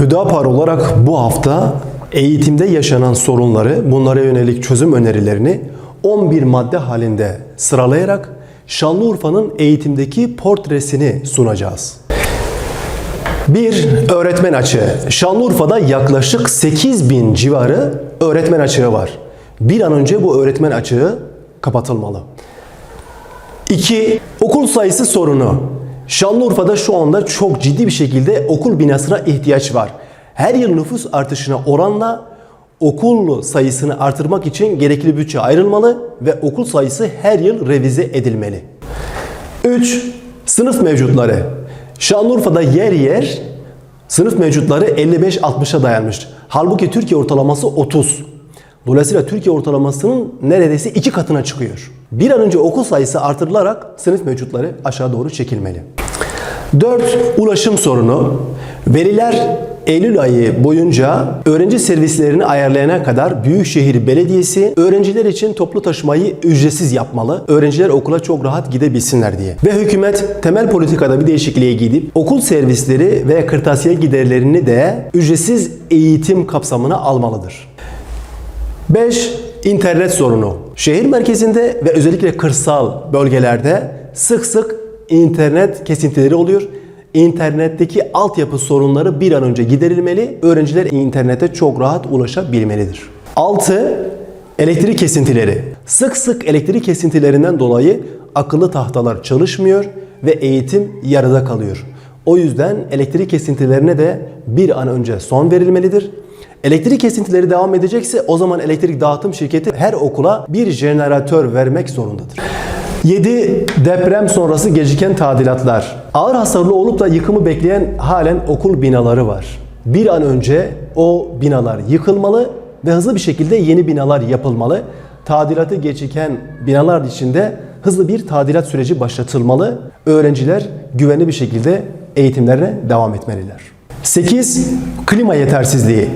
Hüdapar olarak bu hafta eğitimde yaşanan sorunları, bunlara yönelik çözüm önerilerini 11 madde halinde sıralayarak Şanlıurfa'nın eğitimdeki portresini sunacağız. 1. Öğretmen açığı. Şanlıurfa'da yaklaşık 8 bin civarı öğretmen açığı var. Bir an önce bu öğretmen açığı kapatılmalı. 2. Okul sayısı sorunu. Şanlıurfa'da şu anda çok ciddi bir şekilde okul binasına ihtiyaç var. Her yıl nüfus artışına oranla okul sayısını artırmak için gerekli bütçe ayrılmalı ve okul sayısı her yıl revize edilmeli. 3. Sınıf mevcutları. Şanlıurfa'da yer yer sınıf mevcutları 55-60'a dayanmış. Halbuki Türkiye ortalaması 30. Dolayısıyla Türkiye ortalamasının neredeyse iki katına çıkıyor. Bir an önce okul sayısı artırılarak sınıf mevcutları aşağı doğru çekilmeli. 4. Ulaşım sorunu. Veliler Eylül ayı boyunca öğrenci servislerini ayarlayana kadar Büyükşehir Belediyesi öğrenciler için toplu taşımayı ücretsiz yapmalı. Öğrenciler okula çok rahat gidebilsinler diye. Ve hükümet temel politikada bir değişikliğe gidip okul servisleri ve kırtasiye giderlerini de ücretsiz eğitim kapsamına almalıdır. 5. İnternet sorunu. Şehir merkezinde ve özellikle kırsal bölgelerde sık sık internet kesintileri oluyor. İnternetteki altyapı sorunları bir an önce giderilmeli. Öğrenciler internete çok rahat ulaşabilmelidir. 6. Elektrik kesintileri. Sık sık elektrik kesintilerinden dolayı akıllı tahtalar çalışmıyor ve eğitim yarıda kalıyor. O yüzden elektrik kesintilerine de bir an önce son verilmelidir. Elektrik kesintileri devam edecekse o zaman elektrik dağıtım şirketi her okula bir jeneratör vermek zorundadır. 7. Deprem sonrası geciken tadilatlar. Ağır hasarlı olup da yıkımı bekleyen halen okul binaları var. Bir an önce o binalar yıkılmalı ve hızlı bir şekilde yeni binalar yapılmalı. Tadilatı geciken binalar içinde hızlı bir tadilat süreci başlatılmalı. Öğrenciler güvenli bir şekilde eğitimlerine devam etmeliler. 8. Klima yetersizliği.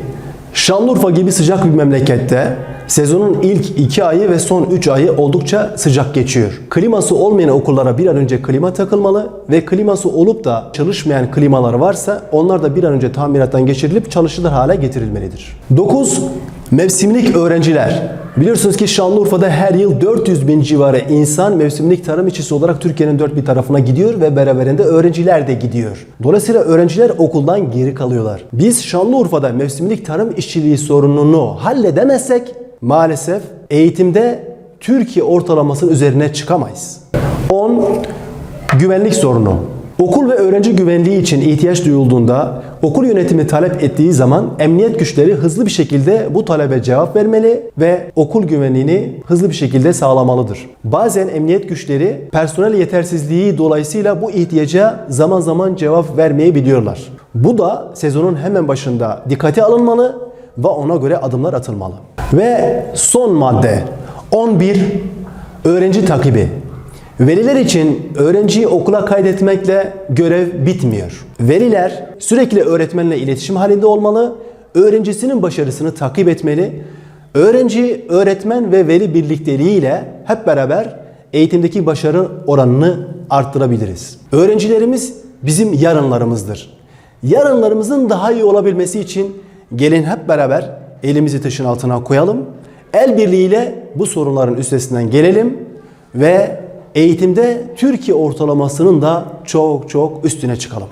Şanlıurfa gibi sıcak bir memlekette sezonun ilk 2 ayı ve son 3 ayı oldukça sıcak geçiyor. Kliması olmayan okullara bir an önce klima takılmalı ve kliması olup da çalışmayan klimalar varsa onlar da bir an önce tamirattan geçirilip çalışılır hale getirilmelidir. 9. Mevsimlik öğrenciler. Biliyorsunuz ki Şanlıurfa'da her yıl 400 bin civarı insan mevsimlik tarım işçisi olarak Türkiye'nin dört bir tarafına gidiyor ve beraberinde öğrenciler de gidiyor. Dolayısıyla öğrenciler okuldan geri kalıyorlar. Biz Şanlıurfa'da mevsimlik tarım işçiliği sorununu halledemezsek maalesef eğitimde Türkiye ortalamasının üzerine çıkamayız. 10. Güvenlik sorunu. Okul ve öğrenci güvenliği için ihtiyaç duyulduğunda okul yönetimi talep ettiği zaman emniyet güçleri hızlı bir şekilde bu talebe cevap vermeli ve okul güvenliğini hızlı bir şekilde sağlamalıdır. Bazen emniyet güçleri personel yetersizliği dolayısıyla bu ihtiyaca zaman zaman cevap vermeyebiliyorlar. Bu da sezonun hemen başında dikkate alınmalı ve ona göre adımlar atılmalı. Ve son madde 11 öğrenci takibi. Veliler için öğrenciyi okula kaydetmekle görev bitmiyor. Veliler sürekli öğretmenle iletişim halinde olmalı, öğrencisinin başarısını takip etmeli. Öğrenci, öğretmen ve veli birlikteliğiyle hep beraber eğitimdeki başarı oranını arttırabiliriz. Öğrencilerimiz bizim yarınlarımızdır. Yarınlarımızın daha iyi olabilmesi için gelin hep beraber elimizi taşın altına koyalım. El birliğiyle bu sorunların üstesinden gelelim ve eğitimde Türkiye ortalamasının da çok çok üstüne çıkalım.